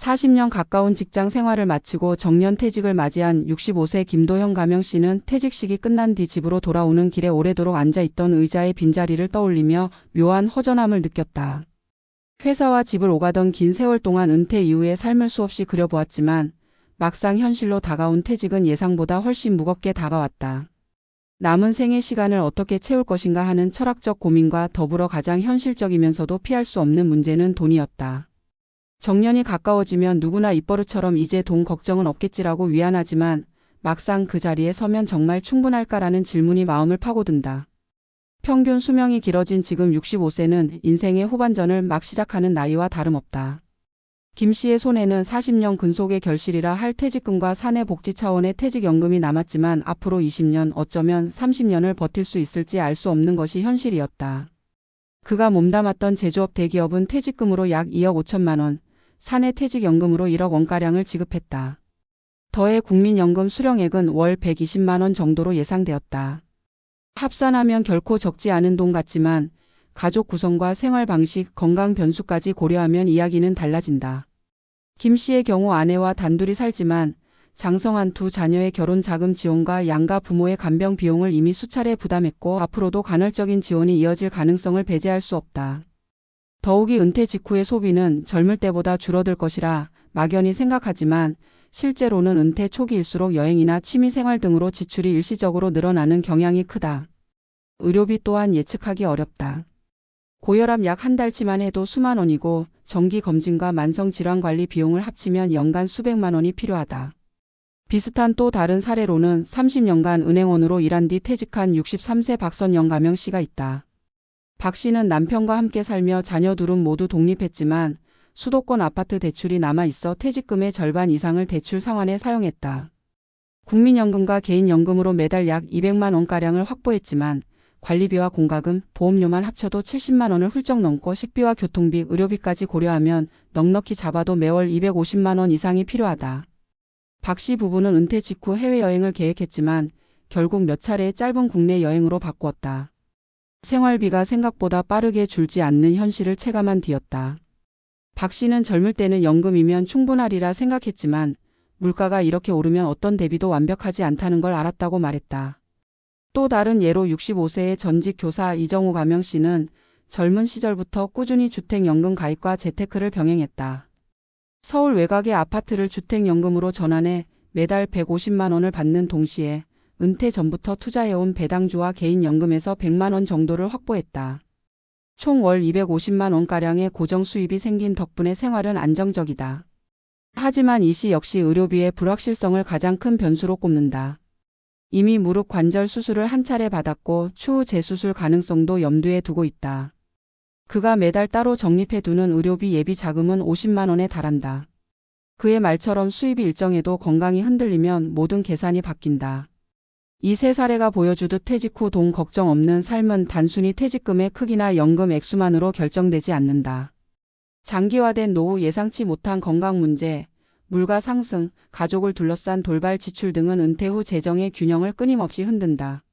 40년 가까운 직장 생활을 마치고 정년 퇴직을 맞이한 65세 김도형 가명 씨는 퇴직식이 끝난 뒤 집으로 돌아오는 길에 오래도록 앉아있던 의자의 빈자리를 떠올리며 묘한 허전함을 느꼈다. 회사와 집을 오가던 긴 세월 동안 은퇴 이후의 삶을 수없이 그려보았지만 막상 현실로 다가온 퇴직은 예상보다 훨씬 무겁게 다가왔다. 남은 생의 시간을 어떻게 채울 것인가 하는 철학적 고민과 더불어 가장 현실적이면서도 피할 수 없는 문제는 돈이었다. 정년이 가까워지면 누구나 입버릇처럼 이제 돈 걱정은 없겠지라고 위안하지만 막상 그 자리에 서면 정말 충분할까라는 질문이 마음을 파고든다. 평균 수명이 길어진 지금 65세는 인생의 후반전을 막 시작하는 나이와 다름없다. 김 씨의 손에는 40년 근속의 결실이라 할 퇴직금과 사내 복지 차원의 퇴직연금이 남았지만 앞으로 20년 어쩌면 30년을 버틸 수 있을지 알 수 없는 것이 현실이었다. 그가 몸담았던 제조업 대기업은 퇴직금으로 약 2억 5천만 원, 사내 퇴직연금으로 1억 원가량을 지급했다. 더해 국민연금 수령액은 월 120만 원 정도로 예상되었다. 합산하면 결코 적지 않은 돈 같지만 가족 구성과 생활 방식, 건강 변수까지 고려하면 이야기는 달라진다. 김 씨의 경우 아내와 단둘이 살지만 장성한 두 자녀의 결혼 자금 지원과 양가 부모의 간병 비용을 이미 수차례 부담했고 앞으로도 간헐적인 지원이 이어질 가능성을 배제할 수 없다. 더욱이 은퇴 직후의 소비는 젊을 때보다 줄어들 것이라 막연히 생각하지만 실제로는 은퇴 초기일수록 여행이나 취미생활 등으로 지출이 일시적으로 늘어나는 경향이 크다. 의료비 또한 예측하기 어렵다. 고혈압 약 한 달치만 해도 수만 원이고 정기 검진과 만성 질환 관리 비용을 합치면 연간 수백만 원이 필요하다. 비슷한 또 다른 사례로는 30년간 은행원으로 일한 뒤 퇴직한 63세 박선영 가명 씨가 있다. 박 씨는 남편과 함께 살며 자녀 둘은 모두 독립했지만 수도권 아파트 대출이 남아 있어 퇴직금의 절반 이상을 대출 상환에 사용했다. 국민연금과 개인연금으로 매달 약 200만 원가량을 확보했지만 관리비와 공과금, 보험료만 합쳐도 70만 원을 훌쩍 넘고 식비와 교통비, 의료비까지 고려하면 넉넉히 잡아도 매월 250만 원 이상이 필요하다. 박 씨 부부는 은퇴 직후 해외여행을 계획했지만 결국 몇 차례의 짧은 국내 여행으로 바꾸었다. 생활비가 생각보다 빠르게 줄지 않는 현실을 체감한 뒤였다. 박 씨는 젊을 때는 연금이면 충분하리라 생각했지만 물가가 이렇게 오르면 어떤 대비도 완벽하지 않다는 걸 알았다고 말했다. 또 다른 예로 65세의 전직 교사 이정우 가명 씨는 젊은 시절부터 꾸준히 주택연금 가입과 재테크를 병행했다. 서울 외곽의 아파트를 주택연금으로 전환해 매달 150만 원을 받는 동시에 은퇴 전부터 투자해온 배당주와 개인연금에서 100만 원 정도를 확보했다. 총 월 250만 원가량의 고정 수입이 생긴 덕분에 생활은 안정적이다. 하지만 이시 역시 의료비의 불확실성을 가장 큰 변수로 꼽는다. 이미 무릎 관절 수술을 한 차례 받았고 추후 재수술 가능성도 염두에 두고 있다. 그가 매달 따로 적립해 두는 의료비 예비 자금은 50만 원에 달한다. 그의 말처럼 수입이 일정해도 건강이 흔들리면 모든 계산이 바뀐다. 이 세 사례가 보여주듯 퇴직 후 돈 걱정 없는 삶은 단순히 퇴직금의 크기나 연금 액수만으로 결정되지 않는다. 장기화된 노후 예상치 못한 건강 문제, 물가 상승, 가족을 둘러싼 돌발 지출 등은 은퇴 후 재정의 균형을 끊임없이 흔든다.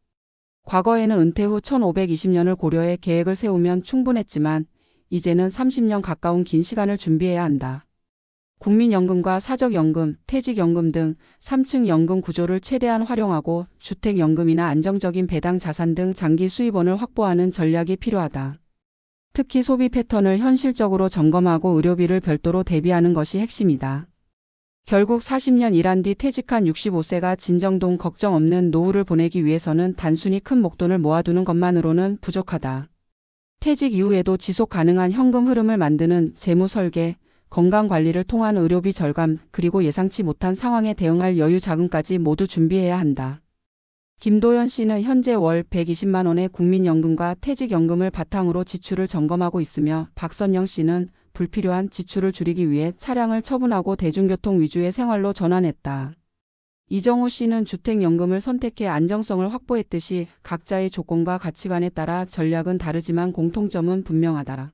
과거에는 은퇴 후 1520년을 고려해 계획을 세우면 충분했지만 이제는 30년 가까운 긴 시간을 준비해야 한다. 국민연금과 사적연금, 퇴직연금 등 3층 연금 구조를 최대한 활용하고 주택연금이나 안정적인 배당 자산 등 장기 수입원을 확보하는 전략이 필요하다. 특히 소비 패턴을 현실적으로 점검하고 의료비를 별도로 대비하는 것이 핵심이다. 결국 40년 일한 뒤 퇴직한 65세가 진정돈 걱정 없는 노후를 보내기 위해서는 단순히 큰 목돈을 모아두는 것만으로는 부족하다. 퇴직 이후에도 지속 가능한 현금 흐름을 만드는 재무 설계, 건강 관리를 통한 의료비 절감, 그리고 예상치 못한 상황에 대응할 여유 자금까지 모두 준비해야 한다. 김도연 씨는 현재 월 120만 원의 국민연금과 퇴직연금을 바탕으로 지출을 점검하고 있으며 박선영 씨는 불필요한 지출을 줄이기 위해 차량을 처분하고 대중교통 위주의 생활로 전환했다. 이정우 씨는 주택연금을 선택해 안정성을 확보했듯이 각자의 조건과 가치관에 따라 전략은 다르지만 공통점은 분명하다.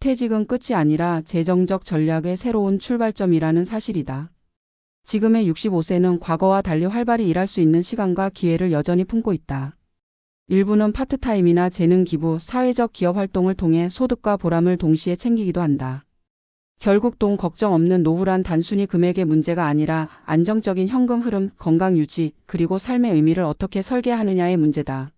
퇴직은 끝이 아니라 재정적 전략의 새로운 출발점이라는 사실이다. 지금의 65세는 과거와 달리 활발히 일할 수 있는 시간과 기회를 여전히 품고 있다. 일부는 파트타임이나 재능 기부, 사회적 기업 활동을 통해 소득과 보람을 동시에 챙기기도 한다. 결국 돈 걱정 없는 노후란 단순히 금액의 문제가 아니라 안정적인 현금 흐름, 건강 유지, 그리고 삶의 의미를 어떻게 설계하느냐의 문제다.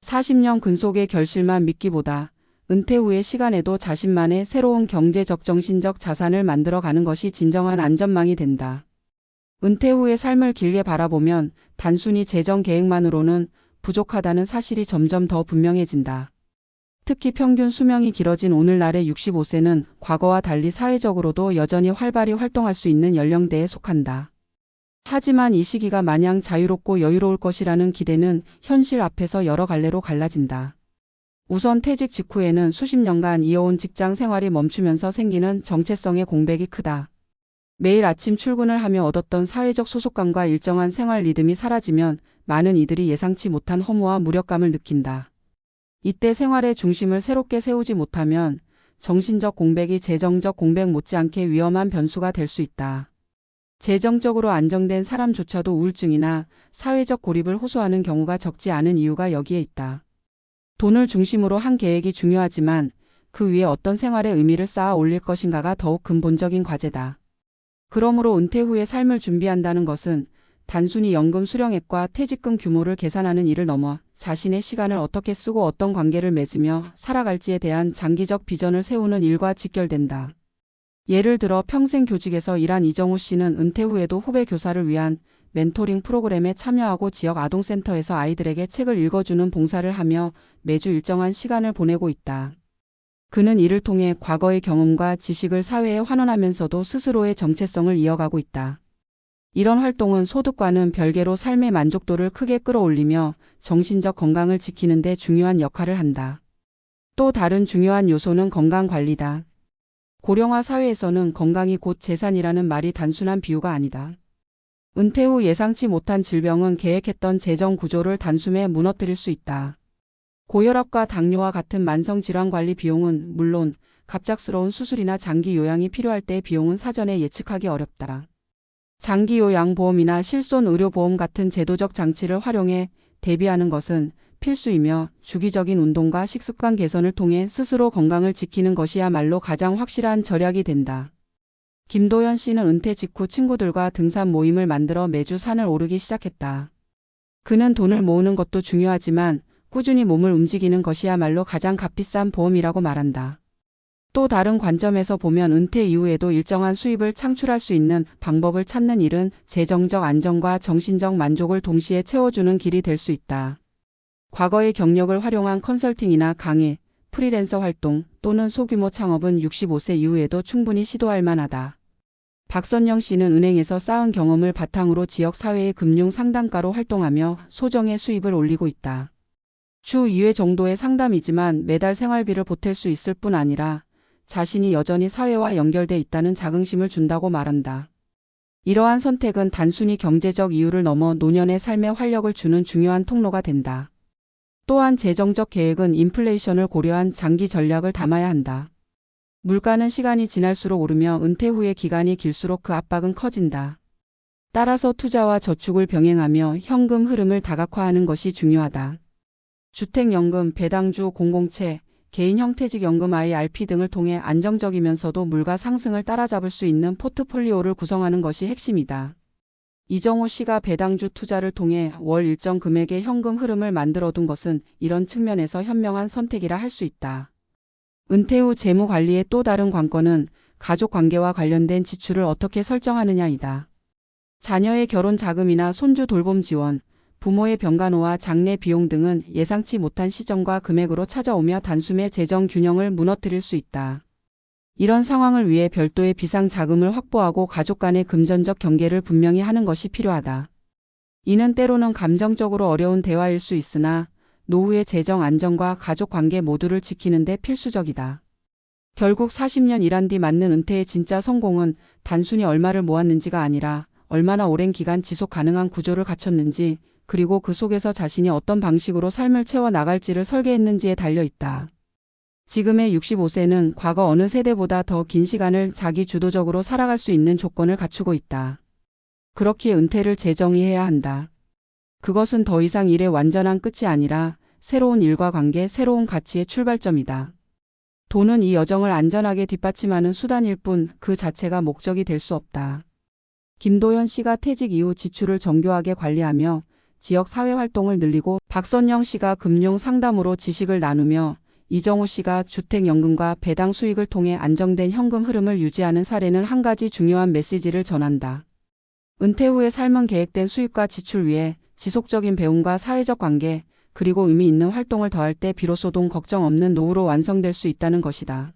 40년 근속의 결실만 믿기보다 은퇴 후의 시간에도 자신만의 새로운 경제적 정신적 자산을 만들어 가는 것이 진정한 안전망이 된다. 은퇴 후의 삶을 길게 바라보면 단순히 재정 계획만으로는 부족하다는 사실이 점점 더 분명해진다. 특히 평균 수명이 길어진 오늘날의 65세는 과거와 달리 사회적으로도 여전히 활발히 활동할 수 있는 연령대에 속한다. 하지만 이 시기가 마냥 자유롭고 여유로울 것이라는 기대는 현실 앞에서 여러 갈래로 갈라진다. 우선 퇴직 직후에는 수십 년간 이어온 직장 생활이 멈추면서 생기는 정체성의 공백이 크다. 매일 아침 출근을 하며 얻었던 사회적 소속감과 일정한 생활 리듬이 사라지면 많은 이들이 예상치 못한 허무와 무력감을 느낀다. 이때 생활의 중심을 새롭게 세우지 못하면 정신적 공백이 재정적 공백 못지않게 위험한 변수가 될 수 있다. 재정적으로 안정된 사람조차도 우울증이나 사회적 고립을 호소하는 경우가 적지 않은 이유가 여기에 있다. 돈을 중심으로 한 계획이 중요하지만 그 위에 어떤 생활의 의미를 쌓아 올릴 것인가가 더욱 근본적인 과제다. 그러므로 은퇴 후의 삶을 준비한다는 것은 단순히 연금 수령액과 퇴직금 규모를 계산하는 일을 넘어 자신의 시간을 어떻게 쓰고 어떤 관계를 맺으며 살아갈지에 대한 장기적 비전을 세우는 일과 직결된다. 예를 들어 평생 교직에서 일한 이정우 씨는 은퇴 후에도 후배 교사를 위한 멘토링 프로그램에 참여하고 지역 아동센터에서 아이들에게 책을 읽어주는 봉사를 하며 매주 일정한 시간을 보내고 있다. 그는 이를 통해 과거의 경험과 지식을 사회에 환원하면서도 스스로의 정체성을 이어가고 있다. 이런 활동은 소득과는 별개로 삶의 만족도를 크게 끌어올리며 정신적 건강을 지키는 데 중요한 역할을 한다. 또 다른 중요한 요소는 건강 관리다. 고령화 사회에서는 건강이 곧 재산이라는 말이 단순한 비유가 아니다. 은퇴 후 예상치 못한 질병은 계획했던 재정 구조를 단숨에 무너뜨릴 수 있다. 고혈압과 당뇨와 같은 만성 질환 관리 비용은 물론 갑작스러운 수술이나 장기 요양이 필요할 때 비용은 사전에 예측하기 어렵다. 장기 요양 보험이나 실손 의료 보험 같은 제도적 장치를 활용해 대비하는 것은 필수이며 주기적인 운동과 식습관 개선을 통해 스스로 건강을 지키는 것이야말로 가장 확실한 절약이 된다. 김도현 씨는 은퇴 직후 친구들과 등산 모임을 만들어 매주 산을 오르기 시작했다. 그는 돈을 모으는 것도 중요하지만 꾸준히 몸을 움직이는 것이야말로 가장 값비싼 보험이라고 말한다. 또 다른 관점에서 보면 은퇴 이후에도 일정한 수입을 창출할 수 있는 방법을 찾는 일은 재정적 안정과 정신적 만족을 동시에 채워주는 길이 될 수 있다. 과거의 경력을 활용한 컨설팅이나 강의, 프리랜서 활동 또는 소규모 창업은 65세 이후에도 충분히 시도할 만하다. 박선영 씨는 은행에서 쌓은 경험을 바탕으로 지역 사회의 금융 상담가로 활동하며 소정의 수입을 올리고 있다. 주 2회 정도의 상담이지만 매달 생활비를 보탤 수 있을 뿐 아니라 자신이 여전히 사회와 연결돼 있다는 자긍심을 준다고 말한다. 이러한 선택은 단순히 경제적 이유를 넘어 노년의 삶에 활력을 주는 중요한 통로가 된다. 또한 재정적 계획은 인플레이션을 고려한 장기 전략을 담아야 한다. 물가는 시간이 지날수록 오르며 은퇴 후의 기간이 길수록 그 압박은 커진다. 따라서 투자와 저축을 병행하며 현금 흐름을 다각화하는 것이 중요하다. 주택연금, 배당주, 공공채, 개인 형태직 연금 IRP 등을 통해 안정적이면서도 물가 상승을 따라잡을 수 있는 포트폴리오를 구성하는 것이 핵심이다. 이정호 씨가 배당주 투자를 통해 월 일정 금액의 현금 흐름을 만들어둔 것은 이런 측면에서 현명한 선택이라 할 수 있다. 은퇴 후 재무 관리의 또 다른 관건은 가족 관계와 관련된 지출을 어떻게 설정하느냐이다. 자녀의 결혼 자금이나 손주 돌봄 지원, 부모의 병간호와 장례 비용 등은 예상치 못한 시점과 금액으로 찾아오며 단숨에 재정 균형을 무너뜨릴 수 있다. 이런 상황을 위해 별도의 비상 자금을 확보하고 가족 간의 금전적 경계를 분명히 하는 것이 필요하다. 이는 때로는 감정적으로 어려운 대화일 수 있으나 노후의 재정 안정과 가족 관계 모두를 지키는 데 필수적이다. 결국 40년 일한 뒤 맞는 은퇴의 진짜 성공은 단순히 얼마를 모았는지가 아니라 얼마나 오랜 기간 지속 가능한 구조를 갖췄는지 그리고 그 속에서 자신이 어떤 방식으로 삶을 채워 나갈지를 설계했는지에 달려 있다. 지금의 65세는 과거 어느 세대보다 더 긴 시간을 자기 주도적으로 살아갈 수 있는 조건을 갖추고 있다. 그렇기에 은퇴를 재정의해야 한다. 그것은 더 이상 일의 완전한 끝이 아니라 새로운 일과 관계, 새로운 가치의 출발점이다. 돈은 이 여정을 안전하게 뒷받침하는 수단일 뿐 그 자체가 목적이 될 수 없다. 김도현 씨가 퇴직 이후 지출을 정교하게 관리하며 지역 사회 활동을 늘리고 박선영 씨가 금융 상담으로 지식을 나누며 이정우 씨가 주택연금과 배당 수익을 통해 안정된 현금 흐름을 유지하는 사례는 한 가지 중요한 메시지를 전한다. 은퇴 후의 삶은 계획된 수입과 지출 위에 지속적인 배움과 사회적 관계, 그리고 의미 있는 활동을 더할 때 비로소 돈 걱정 없는 노후로 완성될 수 있다는 것이다.